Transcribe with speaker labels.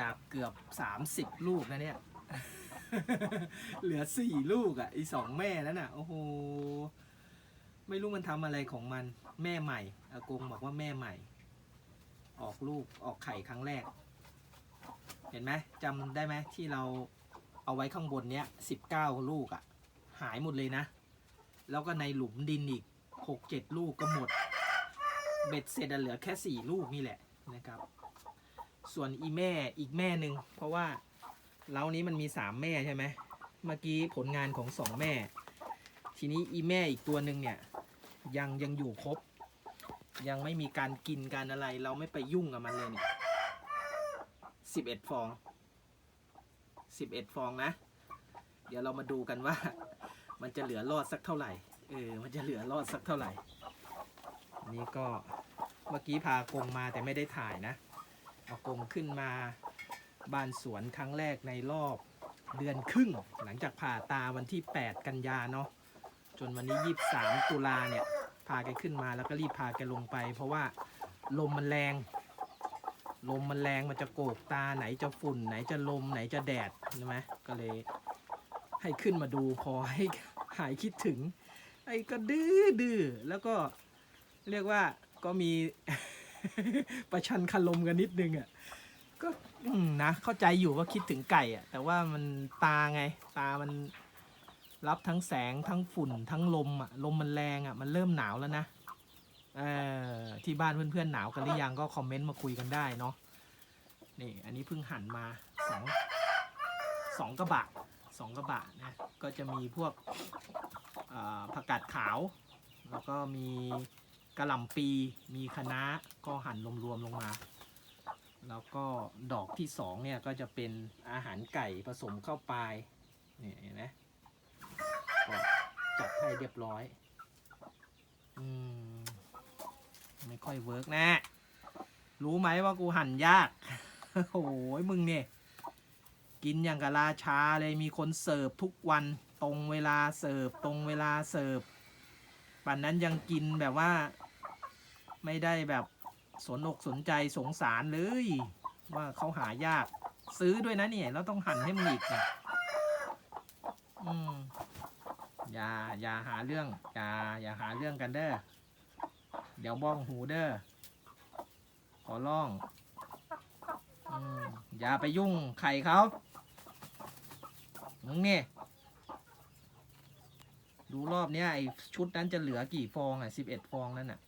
Speaker 1: จากเกือบ 30 ลูกนะเนี่ย เหลือสี่ลูกอะ่ะ อีสองแม่นั้นอะ โอ้โห ไม่รู้มันทำอะไรของมัน แม่ใหม่ อากงบอกว่าแม่ใหม่ ออกลูกออกไข่ครั้งแรก เห็นไหมจำได้ไหมที่เราเอาไว้ข้างบนเนี้ยสิบเก้าลูกอะ่ะ หายหมดเลยนะ แล้วก็ในหลุมดินอีกหกเจ็ดลูกก็หมด เบ็ดเสร็จเหลือแค่สี่ลูกนี่แหละนะครับ ส่วนอีแม่อีกแม่หนึ่งเพราะว่าเล้านี้มันมีสามแม่ใช่ไหมเมื่อกี้ผลงานของสองแม่ ทีนี้อีแม่อีกตัวหนึ่งเนี่ย ยังยังอยู่ครบ ยังไม่มีการกินการอะไร เราไม่ไปยุ่งกับมันเลยเนี่ยสิบเอ็ดฟองสิบเอ็ดฟองนะ เดี๋ยวเรามาดูกันว่า มันจะเหลือรอดสักเท่าไหร่เออมันจะเหลือรอดสักเท่าไหร่ นี่ก็เมื่อกี้พากงมาแต่ไม่ได้ถ่ายนะ อากงขึ้นมาบ้านสวนครั้งแรกในรอบเดือนครึ่ง หลังจากผ่าตาวันที่ 8 กันยาเนาะจนวันนี้ 23 ตุลาเนี่ย พาแกขึ้นมาแล้วก็รีบพาแกลงไป เพราะว่าลมมันแรง ลมมันแรงมันจะโกกตาไหนจะฝุ่น ไหนจะลมไหนจะแดดใช่ไหมก็เลยให้ขึ้นมาดูพอให้หายคิดถึง ไอ้ก็ดื้อดื้อแล้วก็เรียกว่าก็มี ประชันคารมกันนิดนึงอะก็นะเข้าใจอยู่ว่าคิดถึงไก่อะ แต่ว่ามันตาไง ตามันรับทั้งแสงทั้งฝุ่นทั้งลมอะลมมันแรงอะมันเริ่มหนาวแล้วนะเออที่บ้านเพื่อนๆหนาวกันหรือยังก็คอมเมนต์มาคุยกันได้เนาะนี่อันนี้เพิ่งหั่นมาสองสองกระบะสองกระบะนะก็จะมีพวกผักกาดขาว แล้วก็มี กระหล่ำปีมีคะน้าก็หั่นรวมๆลงมา แล้วก็ดอกที่สองเนี่ยก็จะเป็นอาหารไก่ผสมเข้าไปนี่เห็นไหมจัดให้เรียบร้อยอืมไม่ค่อยเวิร์กนะ รู้ไหมว่ากูหั่นยาก โอ้ยมึงเนี่ย กินอย่างกับราชาเลยมีคนเสิร์ฟทุกวันตรงเวลาเสิร์ฟตรงเวลาเสิร์ฟปันนั้นยังกินแบบว่า ไม่ได้แบบสนอกสนใจสงสารเลย ว่าเขาหายาก ซื้อด้วยนะเนี่ยแล้วต้องหั่นให้มันอีกนี่ยอืมอย่าอย่าหาเรื่องอย่าอย่าหาเรื่องกันเด้อเดี๋ยวบ้องหูเด้อขอร้องอืมอย่าไปยุ่งไข่เขามึงเนี่ยดูรอบเนี้ยไอชุดนั้นจะเหลือกี่ฟองอะสิบเอ็ดฟองนั่นน่ะ